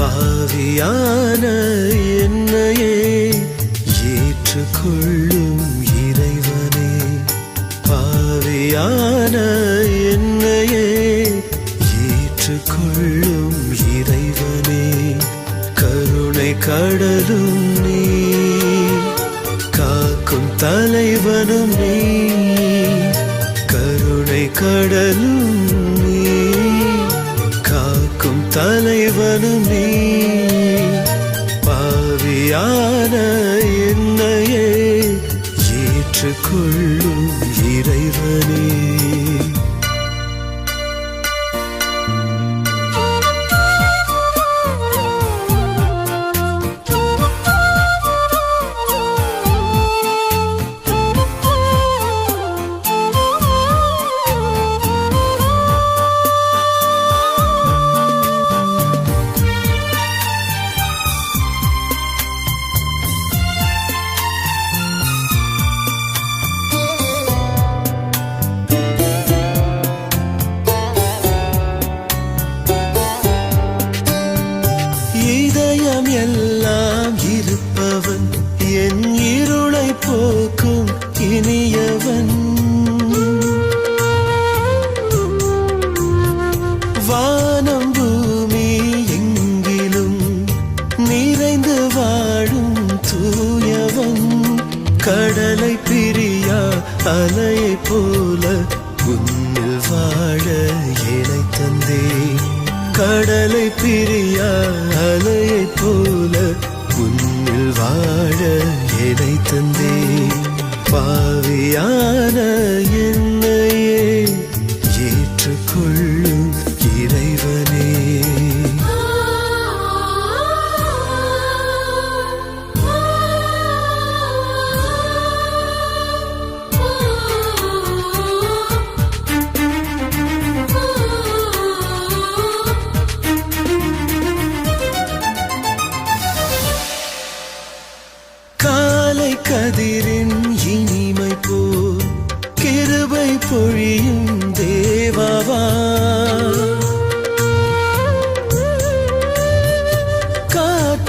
பாவியான என்னையே ஏற்றுக்கொள்ளும் இறைவனே. பாவியான என்னையே ஏற்றுக்கொள்ளும் இறைவனே. கருணை கடலும் நீ காக்கும் தலைவனும் நீ. கருணை கடலும் தலைவனும் நீ பாவியான என்னையே ஏற்றுக்கொள்ளும் இறைவனே. பிரியா அலையை போல உன்னில் வாழ இணை தந்தே. கடலை பிரியா அலையை போல உன்னில் வாழ இணை தந்தே. பாவியான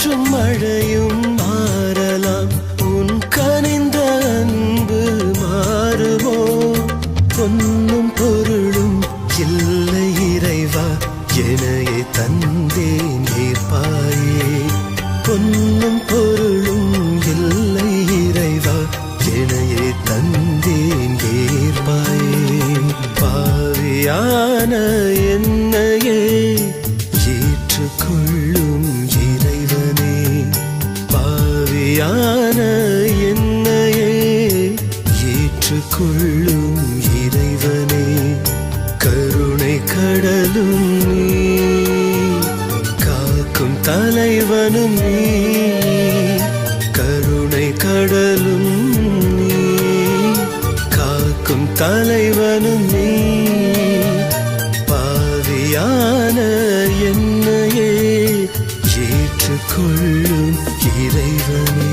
காற்றும் மழையும் மாறலாம். உன் கனிந்த அன்பு மாறுமோ? பொன்னும் பொருளும் இல்லை இறைவா எனையே தந்தே ஏற்பாயே. பொன்னும் பொருளும் இல்லை இறைவா எனையே தந்தேன் ஏற்பாயே. பாவியான என்னையே ஏற்றுக்கொள். கொள்ளும் இறைவனே கருணை கடலும் நீ காக்கும் தலைவனும் நீ கருணை கடலும் நீ காக்கும் தலைவனும் நீ பாவியான என்னையே ஏற்றுக்கொள்ளும் இறைவனே.